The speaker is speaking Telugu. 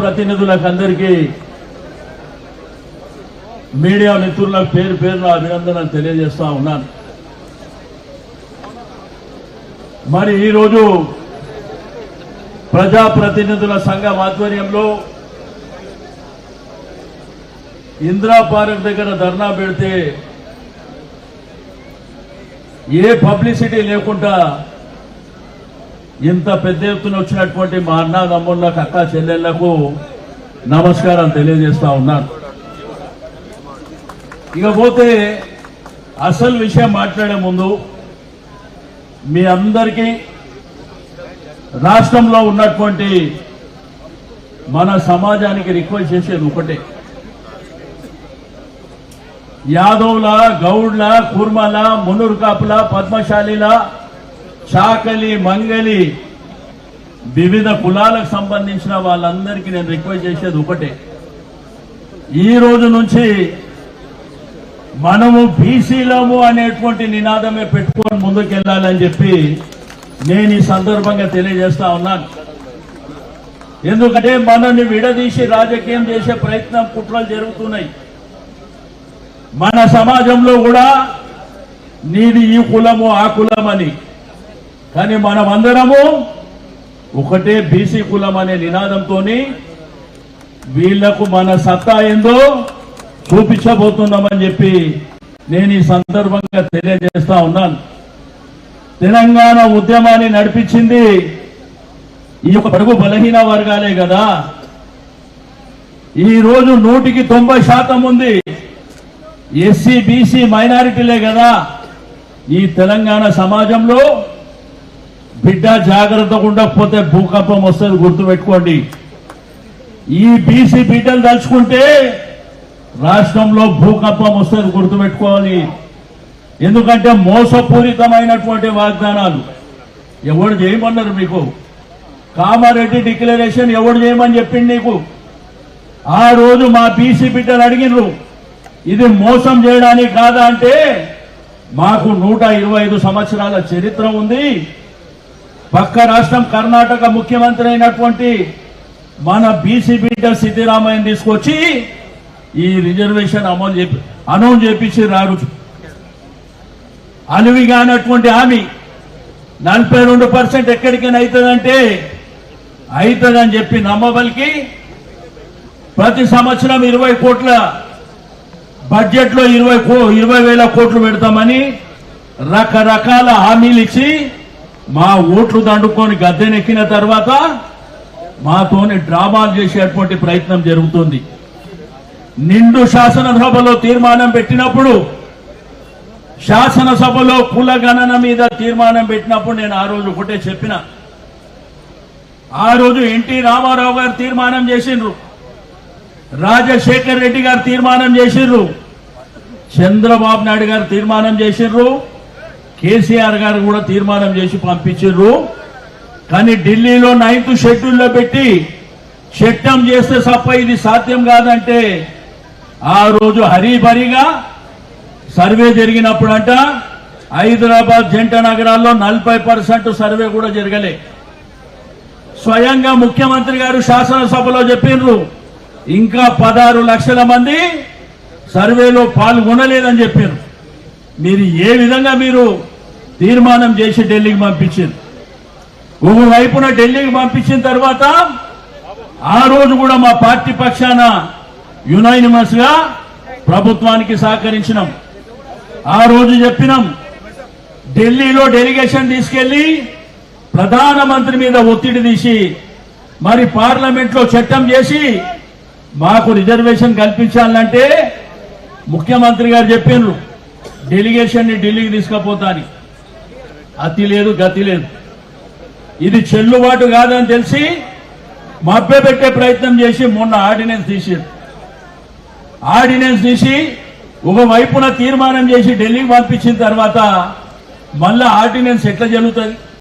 ప్రతినిధులకు అందరికీ మీడియా మిత్రులకు పేరు పేరున అభినందనలు తెలియజేస్తా ఉన్నాను. మరి ఈరోజు ప్రజాప్రతినిధుల సంఘం ఆధ్వర్యంలో ఇందిరా పార్క్ దగ్గర ధర్నా పెడితే ఏ పబ్లిసిటీ లేకుండా ఇంత పెద్ద ఎత్తున వచ్చినటువంటి మా అన్నదమ్ముళ్ళకు అక్క చెల్లెళ్ళకు నమస్కారం తెలియజేస్తా ఉన్నాను ఇకపోతే అసలు విషయం మాట్లాడే ముందు మీ అందరికీ రాష్ట్రంలో ఉన్నటువంటి మన సమాజానికి రిక్వెస్ట్ చేసేది ఒకటే. యాదవ్ల గౌడ్ల కుర్మల మునురు కాపుల పద్మశాలిల చాకలి మంగలి వివిధ కులాలకు సంబంధించిన వాళ్ళందరికీ నేను రిక్వెస్ట్ చేసేది ఒకటే. ఈ రోజు నుంచి మనము బీసీలము అనేటువంటి నినాదమే పెట్టుకొని ముందుకెళ్ళాలని చెప్పి నేను ఈ సందర్భంగా తెలియజేస్తా ఉన్నాను. ఎందుకంటే మనల్ని విడదీసి రాజకీయం చేసే ప్రయత్నం కుట్రలు జరుగుతున్నాయి. మన సమాజంలో కూడా నీది ఈ కులము ఆ కులం అని కానీ మనం అందరము ఒకటే బీసీ కులం అనే నినాదంతో వీళ్ళకు మన సత్తా ఏందో చూపించబోతున్నామని చెప్పి నేను ఈ సందర్భంగా తెలియజేస్తా ఉన్నాను. తెలంగాణ ఉద్యమాన్ని నడిపించింది ఈ యొక్క పడుగు బలహీన వర్గాలే కదా. ఈ రోజు నూటికి తొంభై శాతం ఉంది ఎస్సీ బీసీ మైనారిటీలే కదా ఈ తెలంగాణ సమాజంలో. బిడ్డ జాగ్రత్తగా ఉండకపోతే భూకంపం వస్తుంది గుర్తుపెట్టుకోండి ఈ బీసీ బిడ్డలు తలుచుకుంటే రాష్ట్రంలో భూకంపం వస్తుంది గుర్తుపెట్టుకోవాలి ఎందుకంటే మోసపూరితమైనటువంటి వాగ్దానాలు. ఎవడు చేయమన్నారు మీకు? కామారెడ్డి డిక్లరేషన్ ఎవడు చేయమని చెప్పింది నీకు? ఆ రోజు మా బీసీ బిడ్డలు అడిగినరు ఇది మోసం చేయడానికి కాదా అంటే మాకు నూట ఇరవై ఐదు సంవత్సరాల చరిత్ర ఉంది. పక్క రాష్ట్రం కర్ణాటక ముఖ్యమంత్రి అయినటువంటి మన బీసీ బిడ్డ సిద్ధిరామయ్యని తీసుకొచ్చి ఈ రిజర్వేషన్ అమలు చేపి అనౌన్స్ చేపించి రారు. అనువిగానటువంటి హామీ నలభై రెండు పర్సెంట్ ఎక్కడికైనా అవుతుందంటే అవుతుందని చెప్పి నమ్మబలికి ప్రతి సంవత్సరం ఇరవై కోట్ల బడ్జెట్లో ఇరవై కో ఇరవై వేల కోట్లు పెడతామని రకరకాల హామీలు ఇచ్చి మా ఓట్లు దండుకొని గద్దెనెక్కిన తర్వాత మాతోని డ్రామాలు చేసేటువంటి ప్రయత్నం జరుగుతుంది. నిండు శాసనసభలో తీర్మానం పెట్టినప్పుడు శాసనసభలో కుల గణన మీద తీర్మానం పెట్టినప్పుడు నేను ఆ రోజు ఒకటే చెప్పిన. ఆ రోజు ఎన్టీ రామారావు గారు తీర్మానం చేసిండ్రు. రాజశేఖర్ రెడ్డి గారు తీర్మానం చేసిండ్రు. చంద్రబాబు నాయుడు గారు తీర్మానం చేసిండ్రు. కేసీఆర్ గారు కూడా తీర్మానం చేసి పంపించిండ్రు కానీ ఢిల్లీలో నైన్త్ షెడ్యూల్లో పెట్టి చట్టం చేస్తే తప్ప ఇది సాధ్యం కాదంటే ఆ రోజు హరీబరీగా సర్వే జరిగినప్పుడు అంట హైదరాబాద్ జంట నగరాల్లో నలభై పర్సెంట్ సర్వే కూడా జరగలే. స్వయంగా ముఖ్యమంత్రి గారు శాసనసభలో చెప్పిండ్రు ఇంకా పదహారు లక్షల మంది సర్వేలో పాల్గొనలేదని చెప్పారు మీరు ఏ విధంగా మీరు తీర్మానం చేసి ఢిల్లీకి పంపించింది. ఒక వైపున ఢిల్లీకి పంపించిన తర్వాత ఆ రోజు కూడా మా పార్టీ పక్షాన యునైనిమస్గా ప్రభుత్వానికి సహకరించినాం. ఆ రోజు చెప్పినాం ఢిల్లీలో డెలిగేషన్ తీసుకెళ్ళి ప్రధానమంత్రి మీద ఒత్తిడి తీసి మరి పార్లమెంట్లో చట్టం చేసి మాకు రిజర్వేషన్ కల్పించాలంటే ముఖ్యమంత్రి గారు చెప్పిండ్రు డెలిగేషన్ని ఢిల్లీకి తీసుకుపోతాని. అతి లేదు గతి లేదు. ఇది చెల్లుబాటు కాదని తెలిసి మభ్యపెట్టే ప్రయత్నం చేసి మొన్న ఆర్డినెన్స్ తీసారు. ఆర్డినెన్స్ తీసి ఒక వైపున తీర్మానం చేసి ఢిల్లీకి పంపించిన తర్వాత మళ్ళా ఆర్డినెన్స్ ఎట్లా జరుగుతుంది?